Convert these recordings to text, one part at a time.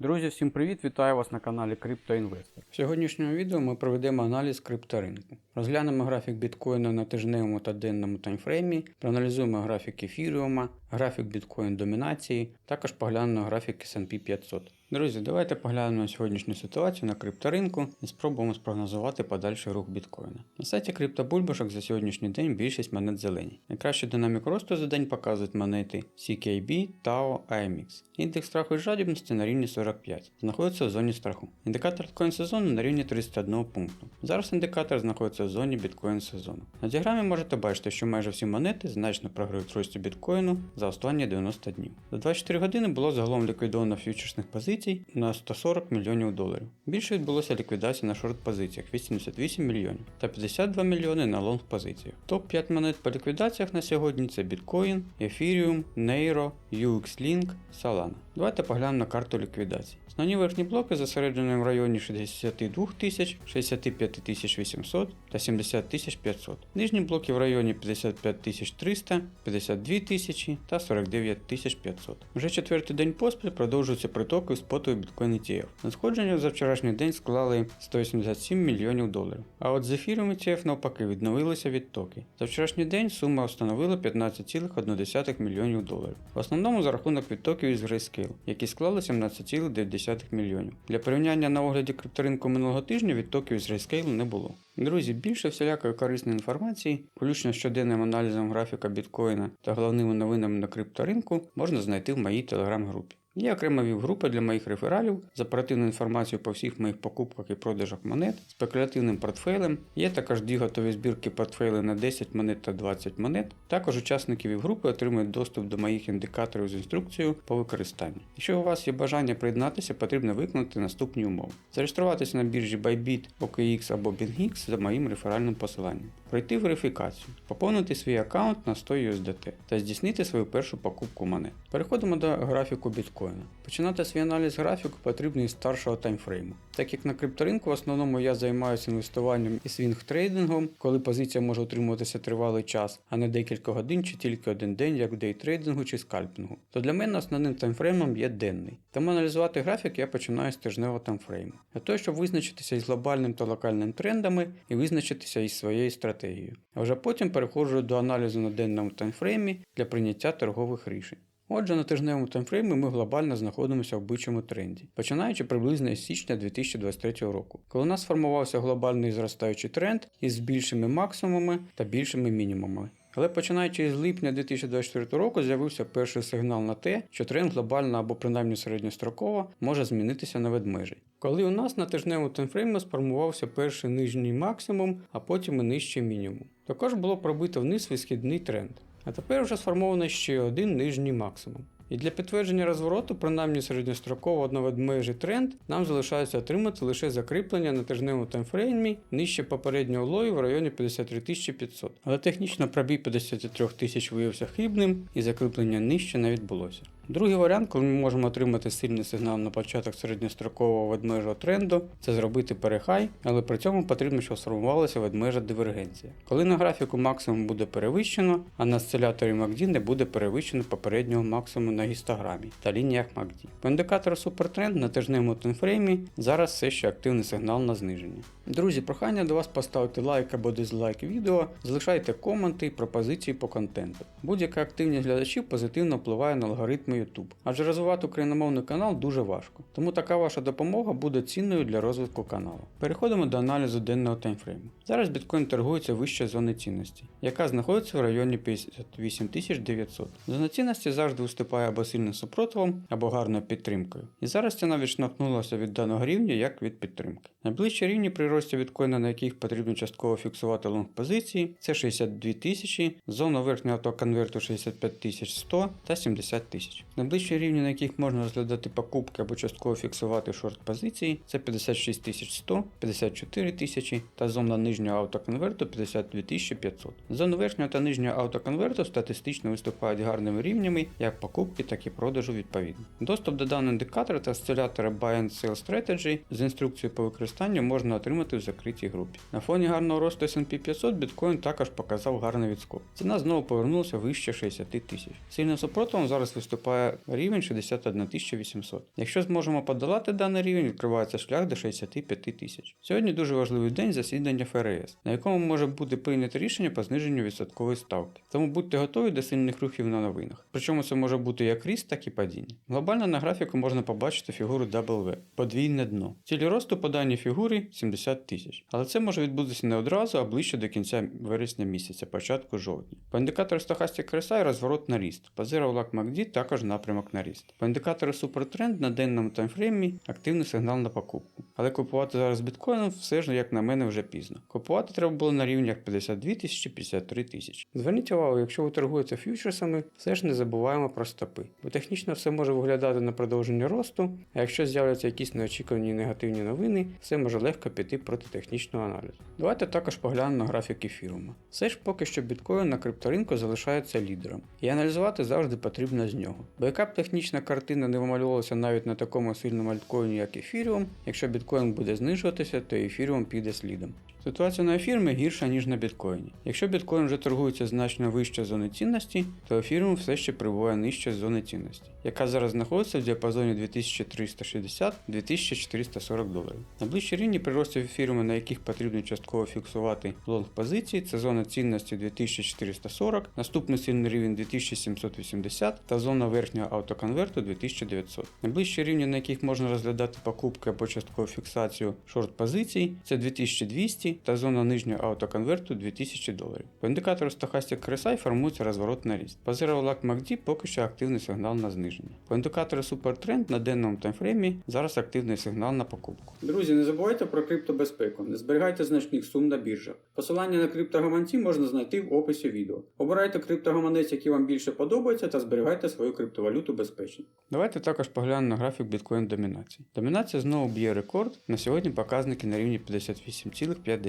Друзі, всім привіт! Вітаю вас на каналі CryptoInvestor. В сьогоднішньому відео ми проведемо аналіз крипторинку. Розглянемо графік біткоїна на тижневому та денному таймфреймі, проаналізуємо графік ефіріума, графік біткоін домінації, також поглянемо графік S&P 500. Друзі, давайте поглянемо на сьогоднішню ситуацію на крипторинку і спробуємо спрогнозувати подальший рух біткоїна. На сайті криптобульбашок за сьогоднішній день більшість монет зелені. Найкращу динаміку росту за день показують монети CKB, TAO, AMX. Індекс страху і жадібності на рівні 45, знаходиться в зоні страху. Індикатор біткоін сезону на рівні 31 пункту. Зараз індикатор знаходиться в зоні біткоін сезону. На діаграмі можете бачити, що майже всі монети значно програють рості біткоїну за останні 90 днів. За 24 години було загалом ліквідовано фьючерсних позицій на 140 мільйонів доларів. Більше відбулося ліквідацій на шорт позиціях 88 мільйонів та 52 мільйони на лонг позиціях. Топ-5 монет по ліквідаціях на сьогодні це біткоін, Ethereum, Neiro, UXLink, Solana. Давайте поглянемо на карту ліквідацій. Основні верхні блоки зосереджені в районі 62 тисяч, 65 тисяч 800 та 70 тисяч 500. Нижні блоки в районі 55 тисяч 300, 52 тисячі та 49 тисяч 500. Вже четвертий день поспіль продовжуються притоки споту біткоін ETF. Надходження за вчорашній день склали 187 мільйонів доларів. А от з ефіром ETF навпаки відновилися відтоки. За вчорашній день сума встановила 15,1 мільйонів доларів. В основному за рахунок відтоків із Grayscale, які склали 17,9 мільйонів. Для порівняння на огляді крипторинку минулого тижня відтоків з Grayscale не було. Друзі, більше всілякої корисної інформації, включно щоденним аналізом графіка біткоїна та головними новинами на крипторинку, можна знайти в моїй телеграм-групі. Є окрема віп-група для моїх рефералів з оперативною інформацією по всіх моїх покупках і продажах монет, спекулятивним портфелем. Є також дві готові збірки портфелів на 10 монет та 20 монет. Також учасники віп-групи отримують доступ до моїх індикаторів з інструкцією по використанню. Якщо у вас є бажання приєднатися, потрібно виконати наступні умови: зареєструватися на біржі Bybit, OKX або BingX за моїм реферальним посиланням, пройти верифікацію, поповнити свій аккаунт на 100 USDT та здійснити свою першу покупку монет. Переходимо до графіку біткоїна. Починати свій аналіз графіку потрібно із старшого таймфрейму. Так як на крипторинку в основному я займаюся інвестуванням і свінг-трейдингом, коли позиція може утримуватися тривалий час, а не декілька годин чи тільки один день, як в дейтрейдингу чи скальпінгу, то для мене основним таймфреймом є денний. Тому аналізувати графік я починаю з тижневого таймфрейму. Для того, щоб визначитися із глобальним та локальним трендами і визначитися із своєю стратегією. А вже потім переходжу до аналізу на денному таймфреймі для прийняття торгових рішень. Отже, на тижневому таймфреймі ми глобально знаходимося в бичому тренді, починаючи приблизно із січня 2023 року, коли у нас сформувався глобальний зростаючий тренд із більшими максимумами та більшими мінімумами. Але починаючи з липня 2024 року з'явився перший сигнал на те, що тренд глобально або принаймні середньостроково може змінитися на ведмежий. Коли у нас на тижневому таймфреймі сформувався перший нижній максимум, а потім і нижчий мінімум. Також було пробито вниз висхідний тренд. А тепер вже сформовано ще один нижній максимум. І для підтвердження розвороту, принаймні середньостроково одноведмежий тренд, нам залишається отримати лише закріплення на тижневому таймфреймі нижче попереднього лою в районі 53 500. Але технічно пробій 53 тисяч виявився хибним і закріплення нижче не відбулося. Другий варіант, коли ми можемо отримати сильний сигнал на початок середньострокового ведмежого тренду, це зробити перехай, але при цьому потрібно, щоб сформувалася ведмежа дивергенція. Коли на графіку максимум буде перевищено, а на осциляторі MACD не буде перевищено попереднього максимуму на гістограмі та лініях MACD. По індикатору супертренд на тижневому таймфреймі зараз все ще активний сигнал на зниження. Друзі, прохання до вас поставити лайк або дизлайк відео, залишайте коменти і пропозиції по контенту. Будь-яка активність глядачів позитивно впливає на алгоритми YouTube, адже розвивати україномовний канал дуже важко. Тому така ваша допомога буде цінною для розвитку каналу. Переходимо до аналізу денного таймфрейму. Зараз біткоін торгується вище зони цінності, яка знаходиться в районі 58 900. Зона цінності завжди виступає або сильним супротивом, або гарною підтримкою. І зараз ціна відштовхнулася від даного рівня як від підтримки. Найближчі рівні при рості біткоїна, на яких потрібно частково фіксувати лонг позиції, це 62 тисячі, зона верхнього автоконверту 65 100 та 70 тисяч. Найближчі рівні, на яких можна розглядати покупки або частково фіксувати шорт позиції, це 56 100, 54 тисячі та зона нижнього автоконверту 52 500. Зони верхнього та нижнього автоконверту статистично виступають гарними рівнями як покупки, так і продажу відповідно. Доступ до даного індикатора та осцилятора Buy and Sell Strategy з інструкцією по використанню можна отримати отримати в закритій групі. На фоні гарного росту S&P 500 біткоін також показав гарний відскок. Ціна знову повернулася вище 60 тисяч. Сильним супротивом зараз виступає рівень 61 800. Якщо зможемо подолати даний рівень, відкривається шлях до 65 тисяч. Сьогодні дуже важливий день засідання ФРС, на якому може бути прийнято рішення по зниженню відсоткової ставки. Тому будьте готові до сильних рухів на новинах. Причому це може бути як ріст, так і падіння. Глобально на графіку можна побачити фігуру W – подвійне дно. Цілі росту по даній фігурі 70 тисяч. Але це може відбутися не одразу, а ближче до кінця вересня місяця, початку жовтня. По індикатору Stochastic RSI розворот на ріст. По Zero Lag MACD також напрямок на ріст. По індикатору Supertrend на денному таймфреймі активний сигнал на покупку. Але купувати зараз біткоїном все ж, як на мене, вже пізно. Купувати треба було на рівнях 52 тисячі 53 тисячі. Зверніть увагу, якщо ви торгуєте фьючерсами, все ж не забуваємо про стопи. Бо технічно все може виглядати на продовження росту, а якщо з'являться якісь неочікувані негативні новини, все може легко піти проти технічного аналізу. Давайте також поглянемо на графік ефірума. Все ж поки що біткоін на крипторинку залишається лідером, і аналізувати завжди потрібно з нього. Бо яка б технічна картина не вималювалася навіть на такому сильному альткоїні, як ефіріум, якщо біткоін буде знижуватися, то ефіріум піде слідом. Ситуація на ефірмі гірша, ніж на біткоїні. Якщо біткоін вже торгується значно вище зони цінності, то ефіріум все ще прибуває нижче зони цінності, яка зараз знаходиться в діапазоні 2360-2440 доларів. Найближчі рівні при рості ефіріуму, на яких потрібно частково фіксувати лонг позиції, це зона цінності 2440, наступний сильний рівень 2780 та зона верхнього автоконверту 2900. Найближчі рівні, на яких можна розглядати покупки або часткову фіксацію шорт позицій, це 2200 та зона нижнього автоконверту 2000 доларів. По індикатору Stochastic RSI формується розворот на ріст. По Zero Lag MACD поки що активний сигнал на зниження. По індикатору Supertrend на денному таймфреймі зараз активний сигнал на покупку. Друзі, не забувайте про криптобезпеку, не зберігайте значних сум на біржах. Посилання на криптогаманці можна знайти в описі відео. Обирайте криптогаманець, який вам більше подобається, та зберігайте свою криптовалюту безпечно. Давайте також поглянемо на графік біткоін домінації. Домінація знову б'є рекорд. На сьогодні показники на рівні 58,5.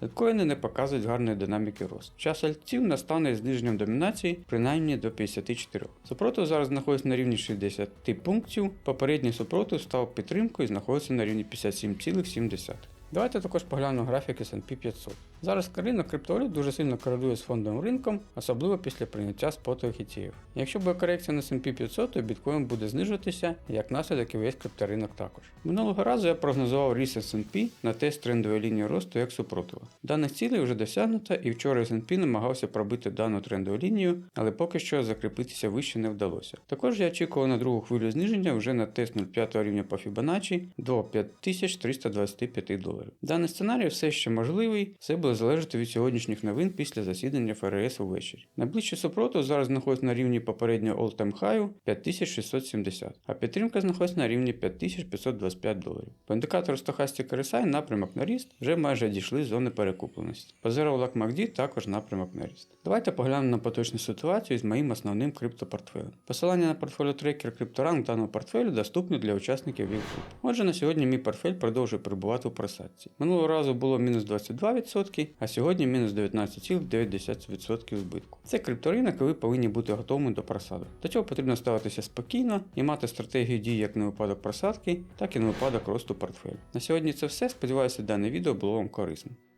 Альткоїни не показують гарної динаміки росту. Час альтів настане зниженням домінації принаймні до 54. Супротив зараз знаходиться на рівні 60 пунктів. Попередній супротив став підтримкою і знаходиться на рівні 57,7. Давайте також поглянемо графік S&P 500. Зараз ринок криптовалют дуже сильно корелює з фондовим ринком, особливо після прийняття спотових ETF. Якщо буде корекція на S&P 500, то біткоін буде знижуватися, як наслідок і весь крипторинок також. Минулого разу я прогнозував ріст S&P на тест трендової лінії росту як супротива. Даних цілей вже досягнуто, і вчора S&P намагався пробити дану трендову лінію, але поки що закріпитися вище не вдалося. Також я очікував на другу хвилю зниження вже на тест 0,5 рівня по Fibonacci до 5325 доларів. Даний сценарій все ще можливий, все буде залежати від сьогоднішніх новин після засідання ФРС увечері. Найближчий супротив зараз знаходиться на рівні попереднього all-time high 5670, а підтримка знаходиться на рівні 5525 доларів. По індикатору Stochastic RSI напрямок на ріст вже майже дійшли з зони перекупленості. По Zero Lag MACD також напрямок на ріст. Давайте поглянемо на поточну ситуацію з моїм основним криптопортфелем. Посилання на портфоліо трекер CryptoRank даного портфелю доступне для учасників віп. Отже, на сьогодні мій портфель продовжує перебувати у просадці. Минулого разу було мінус 22%, а сьогодні мінус 19,9% збитку. Це крипторинок, і ви повинні бути готовими до просади. До цього потрібно ставитися спокійно і мати стратегію дій як на випадок просадки, так і на випадок росту портфелю. На сьогодні це все. Сподіваюся, дане відео було вам корисним.